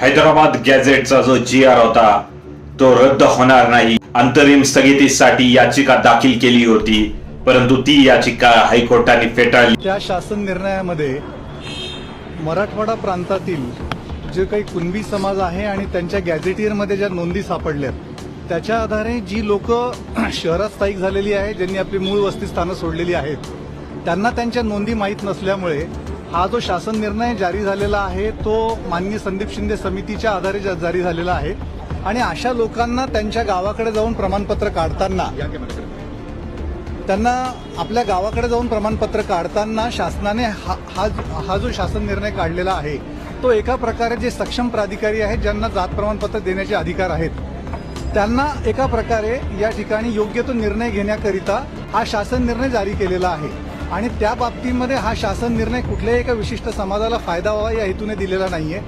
हैदराबाद गॅझेटचा जो जी आर होता तो रद्द होणार नाही. अंतरिम स्थगितीसाठी याचिका दाखल केली होती परंतु ती याचिका हायकोर्टाने फेटाळली. त्या शासन निर्णयामध्ये मराठवाडा प्रांतातील जे काही कुणबी समाज आहे आणि त्यांच्या गॅझेटियरमध्ये ज्या नोंदी सापडल्यात त्याच्या आधारे जी लोक शहरात स्थायिक झालेली आहेत ज्यांनी आपली मूळ वस्तीस्थानं सोडलेली आहेत त्यांना त्यांच्या नोंदी माहीत नसल्यामुळे हा जो शासन निर्णय जारी झालेला आहे तो माननीय संदीप शिंदे समितीच्या आधारे जारी झालेला आहे. आणि अशा लोकांना त्यांच्या गावाकडे जाऊन प्रमाणपत्र काढताना त्यांना आपल्या गावाकडे जाऊन प्रमाणपत्र काढताना शासनाने हा हा हा जो शासन निर्णय काढलेला आहे तो एका प्रकारे जे सक्षम प्राधिकारी आहेत ज्यांना जात प्रमाणपत्र देण्याचे अधिकार आहेत त्यांना एका प्रकारे या ठिकाणी योग्य तो निर्णय घेण्याकरिता हा शासन निर्णय जारी केलेला आहे. आणि त्या बाबतीमध्ये हा शासन निर्णय कुठल्याही एका विशिष्ट समाजाला फायदा व्हावा या हेतूने दिलेला नाहीये.